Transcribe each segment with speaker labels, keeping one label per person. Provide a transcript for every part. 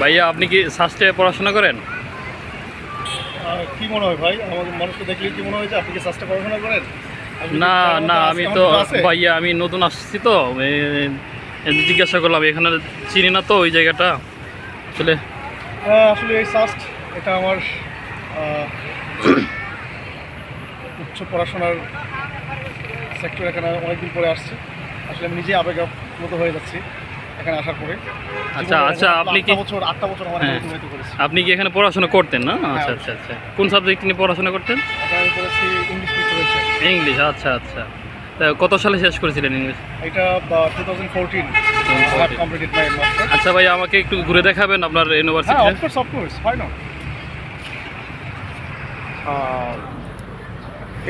Speaker 1: ভাইয়া আপনি কি শাস্ত্রে পড়াশোনা করেন?
Speaker 2: কি মনে হয় ভাই? আমাদের মানুষকে দেখলে কি মনে হয় যে আপনি কি সাস্টে পড়াশোনা করেন?
Speaker 1: না না আমি তো ভাইয়া আমি নতুন আসছি তো। জিজ্ঞাসা করলাম এখানে চিনি না তো ওই জায়গাটা? আসলে
Speaker 2: হ্যাঁ, আসলে এই সাস্ট এটা আমার উচ্চ পড়াশোনার সেক্টর এখানে অনেকদিন পরে আসছি। আসলে আমি নিজে আবেগ মতো হয়ে যাচ্ছি এখানে আসার পরে।
Speaker 1: আচ্ছা, আচ্ছা, আপনি কি-
Speaker 2: বছর আটটা বছর আমার
Speaker 1: হ্যাঁ।
Speaker 2: অতিবাহিত করেছি।
Speaker 1: আপনি কি এখানে পড়াশোনা করতেন না? আচ্ছা
Speaker 2: হ্যাঁ,
Speaker 1: আচ্ছা আচ্ছা। কোন সাবজেক্ট নিয়ে পড়াশোনা করতেন?
Speaker 2: আমি করেছি ইংলিশ লিটারেচার
Speaker 1: ইংলিশ আচ্ছা আচ্ছা। তা কত সালে শেষ করেছিলেন ইংলিশ
Speaker 2: এটা টু থাউজেন্ড ফোরটিন
Speaker 1: আচ্ছা ভাই আমাকে একটু ঘুরে দেখাবেন আপনার ইউনিভার্সিটি
Speaker 2: অফকোর্স অফকোর্স হয় না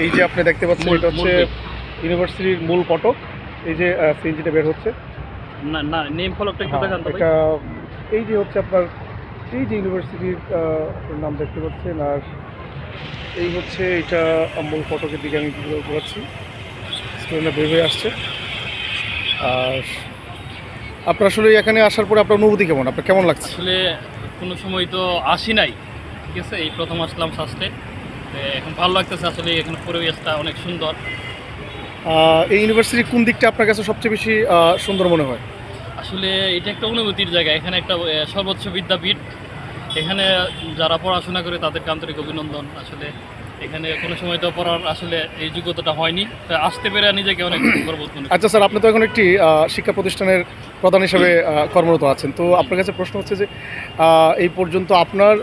Speaker 2: এই যে আপনি দেখতে পাচ্ছেন এটা হচ্ছে ইউনিভার্সিটির মূল ফটক এই যে সিএনজিটা বের হচ্ছে।
Speaker 1: না না নেম ফলকটা একটু
Speaker 2: হ্যাঁ,
Speaker 1: দেখান
Speaker 2: এটা এই যে হচ্ছে আপনার এই যে ইউনিভার্সিটির নাম দেখতে পাচ্ছেন আর এই হচ্ছে এটা মূল ফটকের দিকে আমি ঘোরাচ্ছি। স্টুডেন্টরা বের হয়ে আসছে। আর আপনার আসলে এখানে আসার পরে আপনার অনুভূতি কেমন? আপনার কেমন লাগছে?
Speaker 1: আসলে কোনো সময় তো আসি নাই। ঠিক আছে এই প্রথম আসলাম ফার্স্টে এখন ভালো লাগতেছে আসলে এখানে পরিবেশটা অনেক সুন্দর।
Speaker 2: এই ইউনিভার্সিটির কোন দিকটা আপনার কাছে সবচেয়ে বেশি সুন্দর মনে হয়?
Speaker 1: আসলে এটা একটা অনুভূতির জায়গা। এখানে একটা সর্বোচ্চ বিদ্যাপীঠ। এখানে যারা পড়াশোনা করে তাদেরকে আন্তরিক অভিনন্দন। আসলে এখানে কোনো সময় তো পড়ার আসলে এই যোগ্যতাটা হয়নি। আসতে পেরে নিজেকে অনেক গর্ববোধ মনে
Speaker 2: আচ্ছা স্যার আপনি তো এখন একটি শিক্ষা প্রতিষ্ঠানের প্রধান হিসেবে কর্মরত আছেন। তো আপনার কাছে প্রশ্ন হচ্ছে যে এই পর্যন্ত আপনার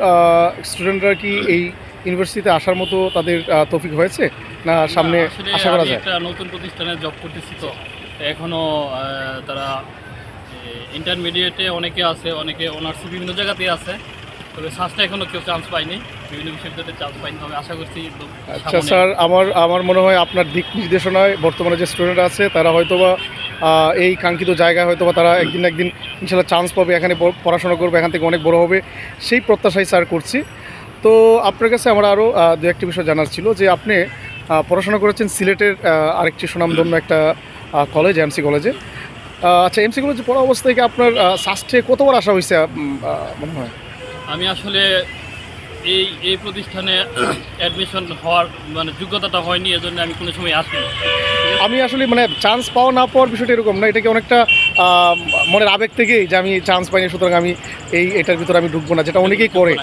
Speaker 2: স্টুডেন্টরা কি এই ইউনিভার্সিটিতে আসার মতো তাদের তৌফিক হয়েছে না সামনে আশা করা যায়?
Speaker 1: একটা নতুন প্রতিষ্ঠানে জব করতেছি তো। এখনও আহ, তারা ইন্টারমিডিয়েটে অনেকে আছে অনেকে অনার্স বিভিন্ন জায়গাতে আছে। তবে সার্চটা এখনও কেউ চান্স পায়নি। বিভিন্ন বিশ্ববিদ্যালয়ে চান্স পাইনি তবে আশা করছি
Speaker 2: আচ্ছা স্যার আমার আমার মনে হয় আপনার দিক নির্দেশনায় বর্তমানে যে স্টুডেন্ট আছে তারা হয়তোবা এই কাঙ্ক্ষিত জায়গায় হয়তো বা তারা একদিন একদিন ইনশাল্লাহ চান্স পাবে এখানে পড়াশোনা করবে এখান থেকে অনেক বড় হবে। সেই প্রত্যাশাই স্যার করছি। তো আপনার কাছে আমার আরও দু একটি বিষয় জানার ছিল যে আপনি পড়াশোনা করেছেন সিলেটের আরেকটি সুনামধন্য একটা কলেজ এমসি কলেজে আচ্ছা এমসি কলেজে পড়া অবস্থা থেকে আপনার সাস্টে কতবার আসা হয়েছে মনে হয়?
Speaker 1: আমি আসলে এই এই প্রতিষ্ঠানে অ্যাডমিশন হওয়ার মানে যোগ্যতাটা হয়নি, এজন্য আমি কোনো সময় আসিনি।
Speaker 2: আমি আসলে মানে চান্স পাওয়া না পাওয়ার বিষয়টা এরকম না এটাকে অনেকটা মনের আবেগ থেকেই যে আমি চান্স পাইনি সুতরাং আমি এই এটার ভিতরে আমি ঢুকবো না যেটা অনেকেই করে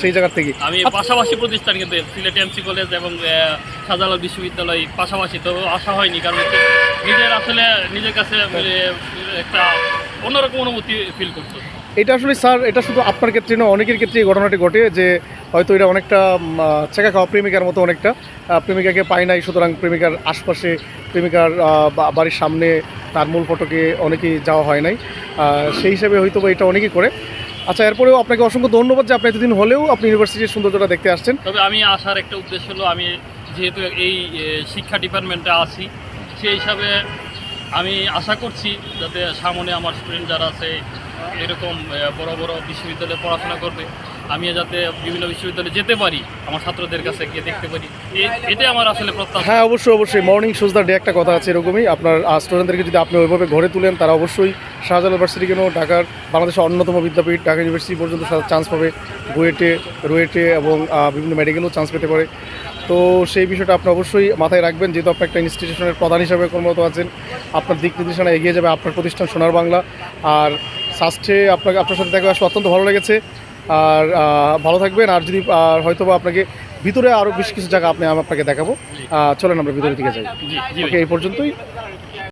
Speaker 2: সেই জায়গার থেকে
Speaker 1: আমি পাশাপাশি প্রতিষ্ঠান কিন্তু সিলেট এমসি কলেজ এবং শাহজালাল বিশ্ববিদ্যালয় পাশাপাশি তো আসা হয়নি কারণ নিজের আসলে নিজের কাছে মানে একটা অন্যরকম অনুভূতি ফিল করতো।
Speaker 2: এটা আসলে স্যার, এটা শুধু আপনার ক্ষেত্রে নয়, অনেকের ক্ষেত্রে এই ঘটনাটি ঘটে যে হয়তো এটা অনেকটা চেকা খাওয়া প্রেমিকার মতো অনেকটা। প্রেমিকাকে পায় নাই, সুতরাং প্রেমিকার আশপাশে, প্রেমিকার বাড়ির সামনে তার মূল ফটকে অনেকেই যাওয়া হয় নাই। সেই হিসাবে হয়তো এটা অনেকেই করে। আচ্ছা এরপরেও আপনাকে অসংখ্য ধন্যবাদ যে আপনি এতদিন হলেও আপনি ইউনিভার্সিটির সৌন্দর্যটা দেখতে আসছেন।
Speaker 1: তবে আমি আসার একটা উদ্দেশ্য হলো, আমি যেহেতু এই শিক্ষা ডিপার্টমেন্টে আছি, সেই হিসাবে আমি আশা করছি যাতে সামনে আমার স্টুডেন্ট যারা আছে এরকম বড় বড় বিশ্ববিদ্যালয়ে পড়াশোনা করবে। আমি যাতে বিভিন্ন বিশ্ববিদ্যালয়ে যেতে পারি, আমার ছাত্রদের কাছে গিয়ে দেখতে পারি। এটাই আমার আসলে প্রত্যাশা।
Speaker 2: হ্যাঁ অবশ্যই অবশ্যই। মর্নিং শুজ দ্য ডে একটা কথা আছে এরকমই। আপনার স্টুডেন্টদেরকে যদি আপনি ওইভাবে ঘরে তুলেন, তারা অবশ্যই শাহজালাল ইউনিভার্সিটি কেন ঢাকার বাংলাদেশের অন্যতম বিদ্যাপীঠ, ঢাকা ইউনিভার্সিটি পর্যন্ত চান্স পাবে। বুয়েটে রুয়েটে এবং বিভিন্ন মেডিকেলেও চান্স পেতে পারে। তো সেই বিষয়টা আপনি অবশ্যই মাথায় রাখবেন। যেহেতু আপনি একটা ইনস্টিটিউশনের প্রধান হিসাবে কর্মরত আছেন, আপনার দিক নির্দেশনা এগিয়ে যাবে, আপনার প্রতিষ্ঠান সোনার বাংলা। আর সাস্টে আপনাকে আপনার সাথে দেখা আসলে অত্যন্ত ভালো লেগেছে। আর ভালো থাকবেন। আর যদি আর হয়তো বা আপনাকে ভিতরে আরও বেশ কিছু জায়গা আপনি আপনাকে দেখাবো। চলেন আমরা ভিতরের দিকে যাই। ওকে এই পর্যন্তই।